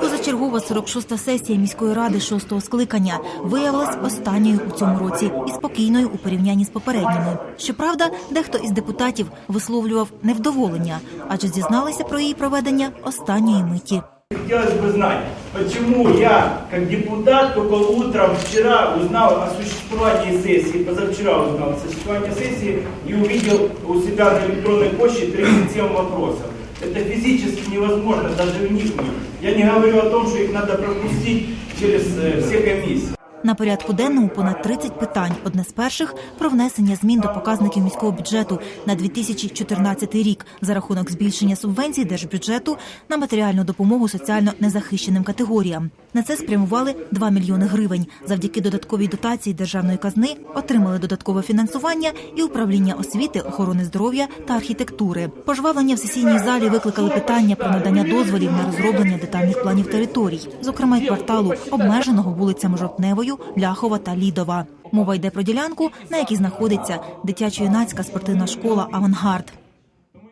Позачергова 46-та сесія міської ради 6-го скликання виявилась останньою у цьому році і спокійною у порівнянні з попередніми. Щоправда, дехто із депутатів висловлював невдоволення, адже дізналися про її проведення останньої миті. Хотелось бы знать, почему я, как депутат, только утром вчера узнал о существовании сессии, позавчера узнал о существовании сессии и увидел у себя на электронной почте 37 вопросов. Это физически невозможно даже вникнуть. Я не говорю о том, что их надо пропустить через э, все комиссии. На порядку денному понад 30 питань. Одне з перших про внесення змін до показників міського бюджету на 2014 рік за рахунок збільшення субвенцій держбюджету на матеріальну допомогу соціально незахищеним категоріям. На це спрямували 2 мільйони гривень. Завдяки додатковій дотації державної казни отримали додаткове фінансування і управління освіти, охорони здоров'я та архітектури. Пожвавлення в сесійній залі викликали питання про надання дозволів на розроблення детальних планів територій, зокрема й кварталу, обмеженого вулицями Жовтневою, Ляхова та Лідова. Мова йде про ділянку, на якій знаходиться дитячо-юнацька спортивна школа Авангард.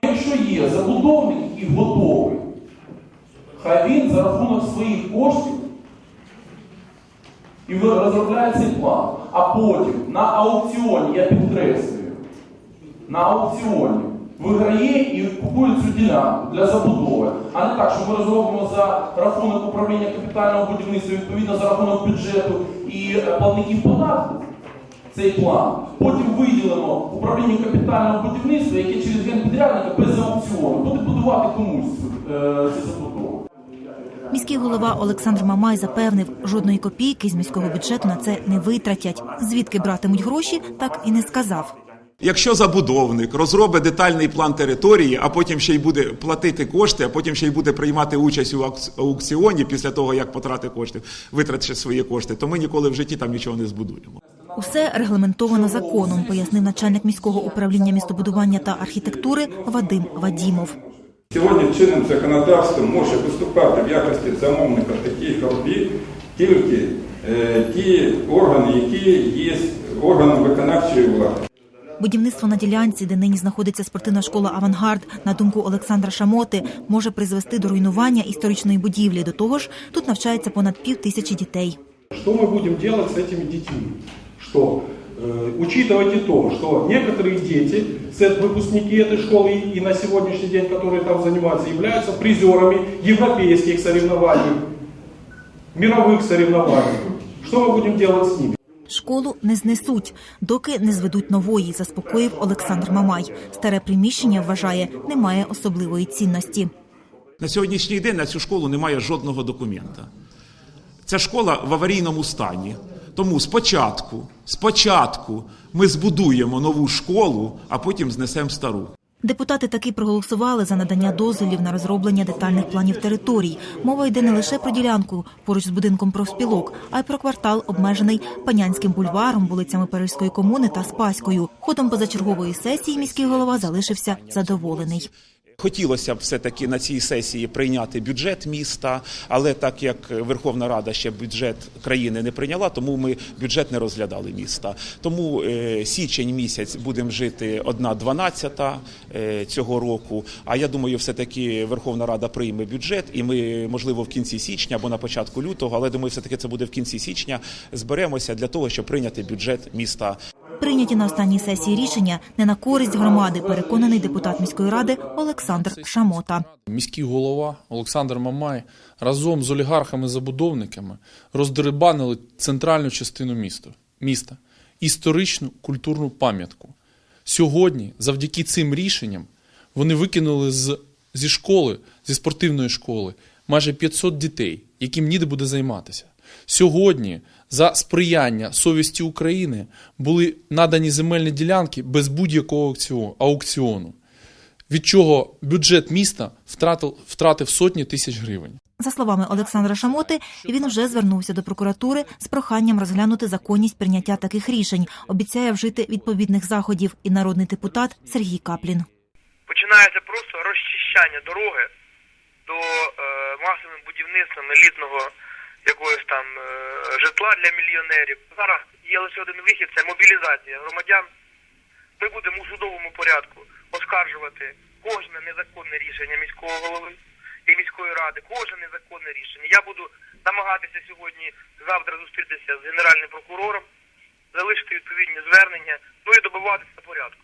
Якщо є забудовник і готовий, хай він за рахунок своїх коштів і розробляє цей план. А потім на аукціоні, я підкреслюю, на аукціоні виграє і купує цю ділянку для забудови. А не так, що ми розробимо за рахунок управління капітального будівництва, відповідно за рахунок бюджету і е, платників податків цей план. Потім виділимо управлінню капітального будівництва, яке через генпідрядника без аукціону буде будувати комусь е, ці забудови. Міський голова Олександр Мамай запевнив, жодної копійки з міського бюджету на це не витратять. Звідки братимуть гроші, так і не сказав. Якщо забудовник розробить детальний план території, а потім ще й буде платити кошти, а потім ще й буде приймати участь у аукц- аукціоні після того, як потратить кошти, витратить свої кошти, то ми ніколи в житті там нічого не збудуємо. Усе регламентовано законом, пояснив начальник міського управління містобудування та архітектури Вадим Вадімов. Сьогодні чинним законодавством може виступати в якості замовника таких робіт тільки е, ті органи, які є органом виконавчої влади. Будівництво на ділянці, де нині знаходиться спортивна школа Авангард, на думку Олександра Шамоти, може призвести до руйнування історичної будівлі. До того ж, тут навчається понад пів тисячі дітей. Что мы будем делать с этими детьми? Что, э, учитывайте то, что некоторые дети, с- выпускники этой школы и- и на сегодняшний день, которые там занимаются, являются призерами европейских соревнований, мировых соревнований. Что мы будем делать с ними? Школу не знесуть, доки не зведуть нової, заспокоїв Олександр Мамай. Старе приміщення вважає, не має особливої цінності. На сьогоднішній день на цю школу немає жодного документа. Ця школа в аварійному стані. Тому спочатку, спочатку ми збудуємо нову школу, а потім знесемо стару. Депутати таки проголосували за надання дозволів на розроблення детальних планів територій. Мова йде не лише про ділянку поруч з будинком профспілок, а й про квартал, обмежений Панянським бульваром, вулицями Парижської комуни та Спаською. Ходом позачергової сесії міський голова залишився задоволений. Хотілося б все-таки на цій сесії прийняти бюджет міста, але так як Верховна Рада ще бюджет країни не прийняла, тому ми бюджет не розглядали міста. Тому е, січень місяць будемо жити одна дванадцята е, цього року. А я думаю, все-таки Верховна Рада прийме бюджет, і ми, можливо, в кінці січня або на початку лютого, але думаю, все таки це буде в кінці січня. Зберемося для того, щоб прийняти бюджет міста. Прийняті на останній сесії рішення не на користь громади, переконаний депутат міської ради Олександр Шамота. Міський голова Олександр Мамай разом з олігархами-забудовниками роздерибанили центральну частину міста, міста історичну культурну пам'ятку. Сьогодні, завдяки цим рішенням, вони викинули з, зі школи, зі спортивної школи, майже 500 дітей, яким ніде буде займатися. Сьогодні, за сприяння совісті України, були надані земельні ділянки без будь-якого аукціону від чого бюджет міста втратив, втратив сотні тисяч гривень. За словами Олександра Шамоти, він вже звернувся до прокуратури з проханням розглянути законність прийняття таких рішень. Обіцяє вжити відповідних заходів і народний депутат Сергій Каплін. починається просто розчищання дороги до е, масовим будівництвом елітного якогось там е, житла для мільйонерів. Зараз є лише один вихід це мобілізація громадян. Ми будемо у судовому порядку оскаржувати кожне незаконне рішення міського голови. і міської ради, кожне незаконне рішення. Я буду намагатися сьогодні, завтра зустрітися з генеральним прокурором, залишити відповідні звернення, ну і добиватися порядку.